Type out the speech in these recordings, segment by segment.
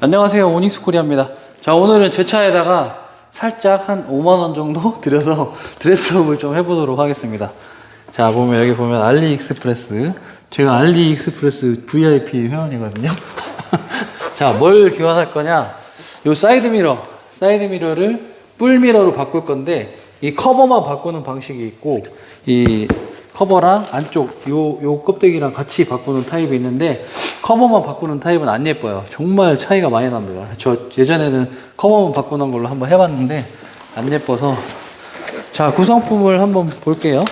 안녕하세요. 오닉스 코리아입니다. 자 오늘은 제 차에다가 살짝 한 5만원 정도 들여서 드레스업을 좀 해보도록 하겠습니다. 자 보면 여기 보면 알리익스프레스. 제가 알리익스프레스 VIP 회원이거든요. 자 뭘 교환할 거냐? 요 사이드 미러. 사이드 미러를 뿔 미러로 바꿀 건데 이 커버만 바꾸는 방식이 있고 이 커버랑 안쪽 요, 요 껍데기랑 같이 바꾸는 타입이 있는데 커버만 바꾸는 타입은 안 예뻐요. 정말 차이가 많이 납니다. 저 예전에는 커버만 바꾸는 걸로 한번 해봤는데 안 예뻐서 자 구성품을 한번 볼게요.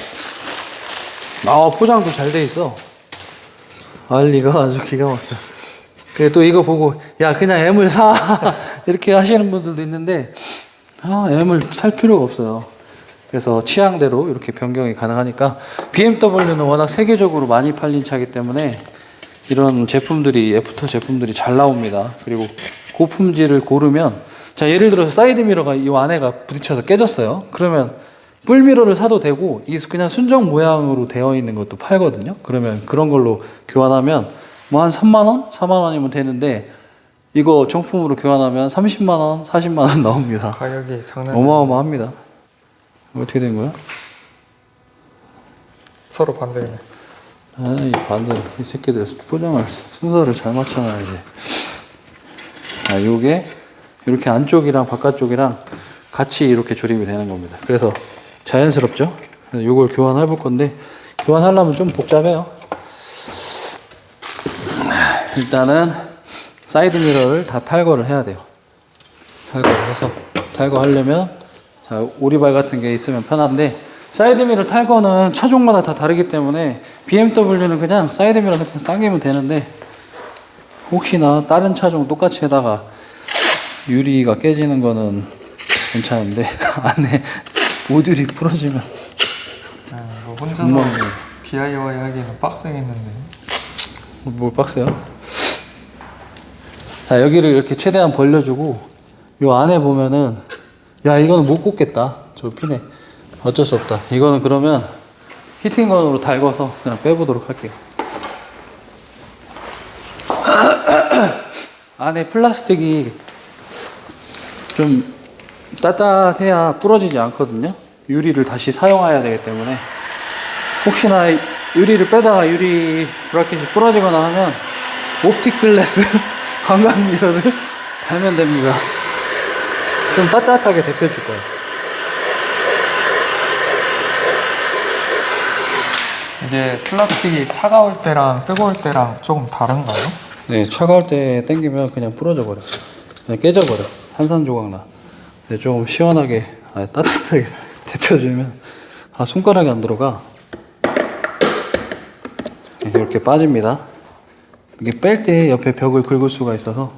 아 포장도 잘 돼 있어. 알리가 아주 기가 막혀. 그래 또 이거 보고 야 그냥 M을 사 이렇게 하시는 분들도 있는데 아 M을 살 필요가 없어요. 그래서 취향대로 이렇게 변경이 가능하니까 BMW는 워낙 세계적으로 많이 팔린 차기 때문에 이런 제품들이 애프터 제품들이 잘 나옵니다. 그리고 고품질을 고르면 자 예를 들어서 사이드 미러가 이 안에가 부딪혀서 깨졌어요. 그러면 뿔 미러를 사도 되고 이 그냥 순정 모양으로 되어 있는 것도 팔거든요. 그러면 그런 걸로 교환하면 뭐 한 3만 원, 4만 원이면 되는데 이거 정품으로 교환하면 30만 원, 40만 원 나옵니다. 가격이 장난 어마어마합니다. 어떻게 된 거야? 서로 반대네. 아이 반대 이 새끼들 포장을 순서를 잘 맞춰놔야지. 아 요게 이렇게 안쪽이랑 바깥쪽이랑 같이 이렇게 조립이 되는 겁니다. 그래서 자연스럽죠? 요걸 교환해 볼 건데 교환하려면 좀 복잡해요. 일단은 사이드 미러를 다 탈거를 해야 돼요. 탈거를 해서 탈거하려면 자, 오리발 같은 게 있으면 편한데 사이드 미러 탈 거는 차종마다 다 다르기 때문에 BMW는 그냥 사이드 미러 그냥 당기면 되는데 혹시나 다른 차종 똑같이 해다가 유리가 깨지는 거는 괜찮은데 안에 모듈이 부러지면 아, 뭐 혼자서 엉망이네. DIY 하기는 빡세겠는데. 뭘 빡세요? 자 여기를 이렇게 최대한 벌려주고 요 안에 보면은 야 이거는 못 꽂겠다. 저 핀에. 어쩔 수 없다. 이거는 그러면 히팅건으로 달궈서 그냥 빼보도록 할게요. 안에 플라스틱이 좀 따뜻해야 부러지지 않거든요. 유리를 다시 사용해야 되기 때문에. 혹시나 유리를 빼다가 유리 브라켓이 부러지거나 하면 옵틱 글래스 관광 미러를 달면 됩니다. 좀 따뜻하게 데펴줄 거예요. 이게 플라스틱이 차가울 때랑 뜨거울 때랑 조금 다른가요? 네, 차가울 때 당기면 그냥 부러져 버려. 그냥 깨져 버려. 산산 조각 나. 근데 조금 시원하게, 아, 따뜻하게 데펴주면 아 손가락이 안 들어가. 이렇게 빠집니다. 이게 뺄 때 옆에 벽을 긁을 수가 있어서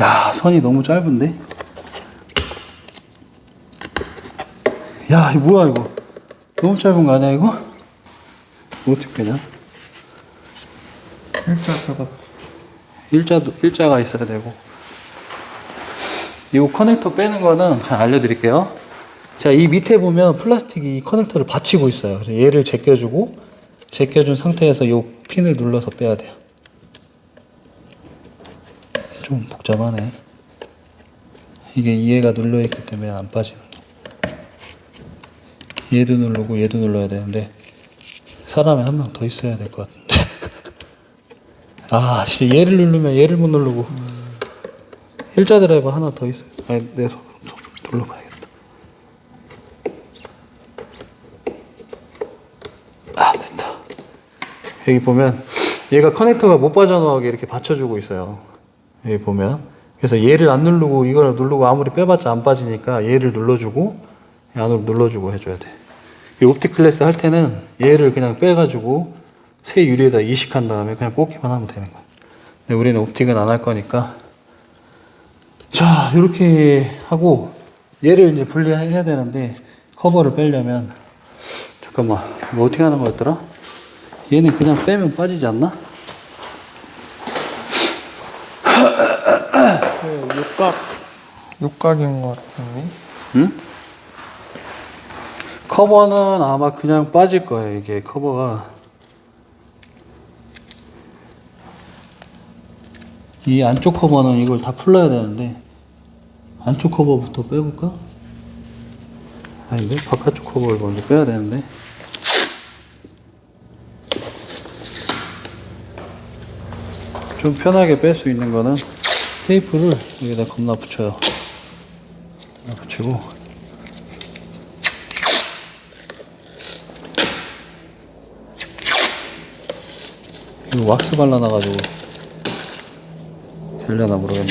야 선이 너무 짧은데? 야 이거 뭐야 이거 너무 짧은 거 아니야 이거? 어떻게 빼냐? 일자 작업. 일자도 일자가 있어야 되고 이 커넥터 빼는 거는 잘 알려드릴게요. 자, 이 밑에 보면 플라스틱이 이 커넥터를 받치고 있어요. 그래서 얘를 제껴주고 제껴준 상태에서 이 핀을 눌러서 빼야 돼요. 좀 복잡하네. 이게 얘가 눌러 있기 때문에 안 빠지는 거. 얘도 누르고 얘도 눌러야 되는데 사람이 한 명 더 있어야 될 것 같은데. 아, 진짜 얘를 누르면 얘를 못 누르고. 일자 드라이버 하나 더 있어요. 아니, 내 손으로 좀 눌러봐야겠다. 아, 됐다. 여기 보면 얘가 커넥터가 못 빠져나오게 이렇게 받쳐주고 있어요. 여기 보면. 그래서 얘를 안 누르고 이걸 누르고 아무리 빼봤자 안 빠지니까 얘를 눌러주고 안으로 눌러주고 해줘야 돼. 이 옵틱 클래스 할 때는 얘를 그냥 빼가지고 새 유리에다 이식한 다음에 그냥 꽂기만 하면 되는 거야. 근데 우리는 옵틱은 안 할 거니까 자 이렇게 하고 얘를 이제 분리해야 되는데 커버를 빼려면 잠깐만 이거 어떻게 하는 거였더라? 얘는 그냥 빼면 빠지지 않나? 그 육각 육각인 것 같은데. 응? 커버는 아마 그냥 빠질 거예요 이게 커버가 이 안쪽 커버는 이걸 다 풀러야 되는데 안쪽 커버부터 빼볼까? 아닌데 바깥쪽 커버를 먼저 빼야 되는데 좀 편하게 뺄 수 있는 거는 테이프를 여기다 겁나 붙여요. 붙이고 이거 왁스 발라놔가지고 되려나 모르겠네.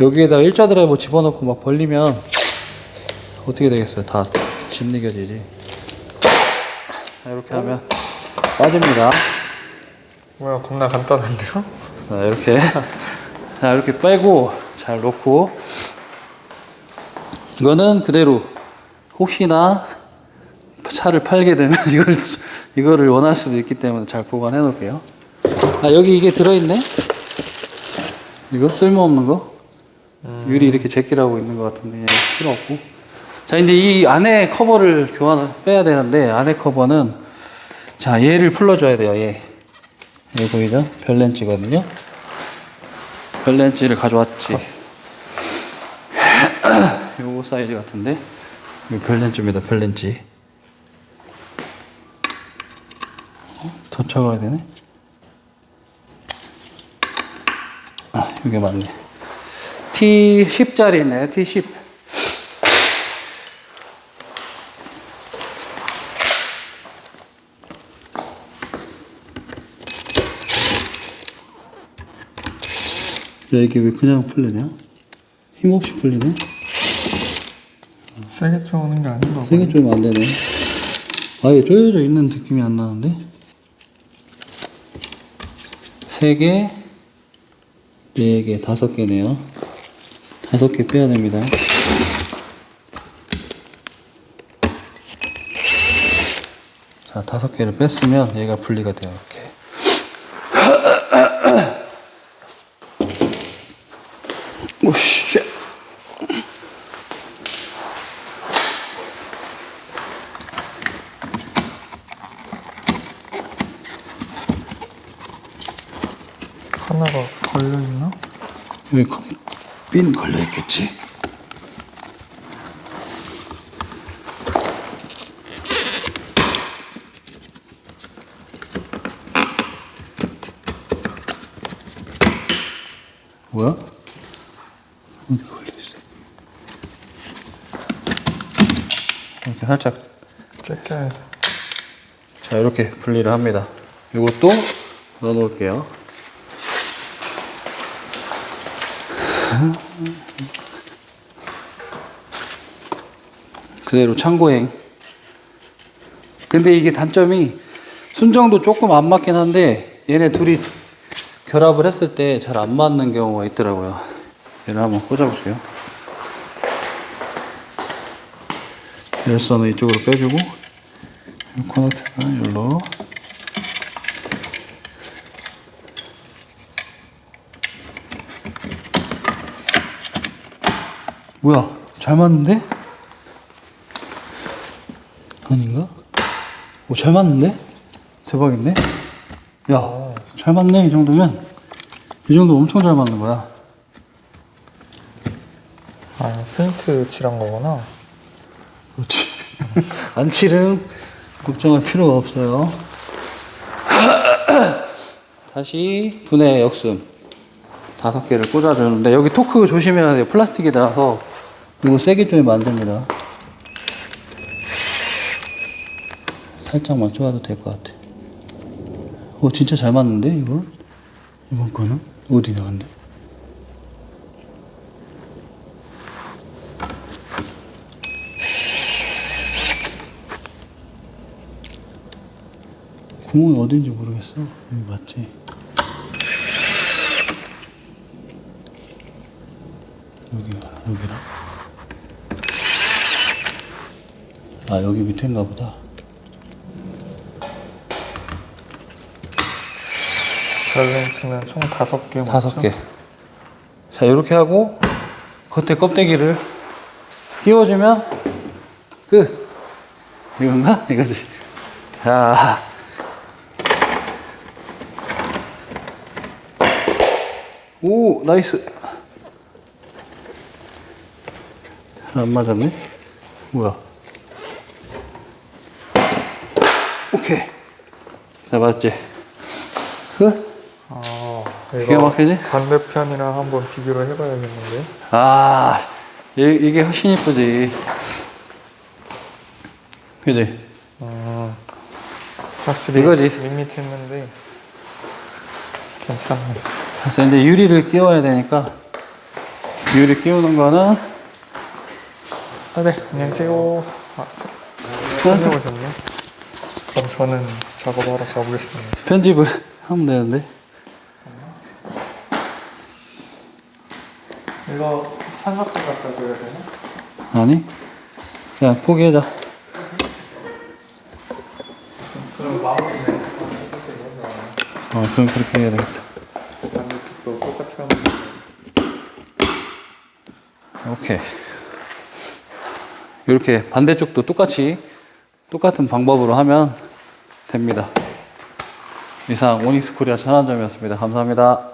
여기에다가 일자 드라이버 집어넣고 막 벌리면 어떻게 되겠어요? 다 짓이겨지지. 이렇게 하면 빠집니다. 뭐야 겁나 간단한데요? 자, 이렇게 자 이렇게 빼고 잘 놓고 이거는 그대로 혹시나 차를 팔게 되면 이걸 이거를 원할 수도 있기 때문에 잘 보관해 놓을게요. 아 여기 이게 들어 있네. 이거 쓸모없는 거 유리 이렇게 제끼라고 있는 것 같은데 필요 없고. 자 이제 이 안에 커버를 교환 빼야 되는데 안에 커버는 자 얘를 풀러줘야 돼요. 얘. 여기 보이죠? 별렌치거든요. 별렌치를 가져왔지. 요거 사이즈 같은데. 별렌치입니다. 별렌치. 더 차가야 되네. 아, 이게 맞네. T10짜리네. T10. 야, 이게 왜 그냥 풀리냐? 힘없이 풀리네? 세게 쪼는 게 아닌가 세게. 조이면 안 되네. 아예 조여져 있는 느낌이 안 나는데? 세 개, 네 개, 다섯 개네요. 다섯 개 빼야 됩니다. 자, 다섯 개를 뺐으면 얘가 분리가 돼요, 이렇게. 하나가 걸려 있나? 여기 거- 핀 걸려 있겠지. 뭐야? 어디 걸려 있어? 이렇게 살짝 째껴야 돼. 자 이렇게 분리를 합니다. 이것도 넣어 놓을게요. 그대로 참고행. 근데 이게 단점이 순정도 조금 안 맞긴 한데 얘네 둘이 결합을 했을 때 잘 안 맞는 경우가 있더라고요. 얘를 한번 꽂아볼게요. 열선을 이쪽으로 빼주고 이 커넥터가 여기로 뭐야 잘 맞는데? 아닌가? 오 잘 맞는데? 대박인데? 야 잘 맞네 이 정도면 이 정도 엄청 잘 맞는 거야 아 페인트 칠한 거구나. 그렇지. 안 칠은 걱정할 필요가 없어요. 다시 분해 역순 다섯 개를 꽂아주는데 여기 토크 조심해야 돼요. 플라스틱이라서 이거 세게 조이면 안 됩니다. 살짝만 쪼아도 될 것 같아. 오 진짜 잘 맞는데 이거? 이번 거는 어디 나간대? 구멍이 어딘지 모르겠어. 여기 맞지? 여기, 여기랑? 아, 여기 밑에인가 보다. 별로 치면 총 다섯 개 다섯 개. 자, 이렇게 하고 겉에 껍데기를 끼워주면 끝. 이건가? 이거지. 자. 오, 나이스. 안 맞았네? 뭐야? 자, 맞지? 그? 아, 기가 막히지? 반대편이랑 한번 비교를 해봐야겠는데. 아, 이, 이게 훨씬 이쁘지. 그지? 음, 확실히 이거지. 밋밋했는데 괜찮네. 그래서 이제 유리를 끼워야 되니까, 유리 끼우는 거는, 아, 네. 안녕하세요. 아, 손님 오셨네. 그럼 저는 작업하러 가보겠습니다. 편집을 하면 되는데. 이거 삼각대 갖다 줘야 되나? 아니? 그냥 포기하자. 그럼 마무리는. 어, 그럼 그렇게 해야 되겠다. 반대쪽도 똑같이 하면. 오케이. 이렇게 반대쪽도 똑같이 똑같은 방법으로 하면 됩니다. 이상 오닉스 코리아 천안점이었습니다. 감사합니다.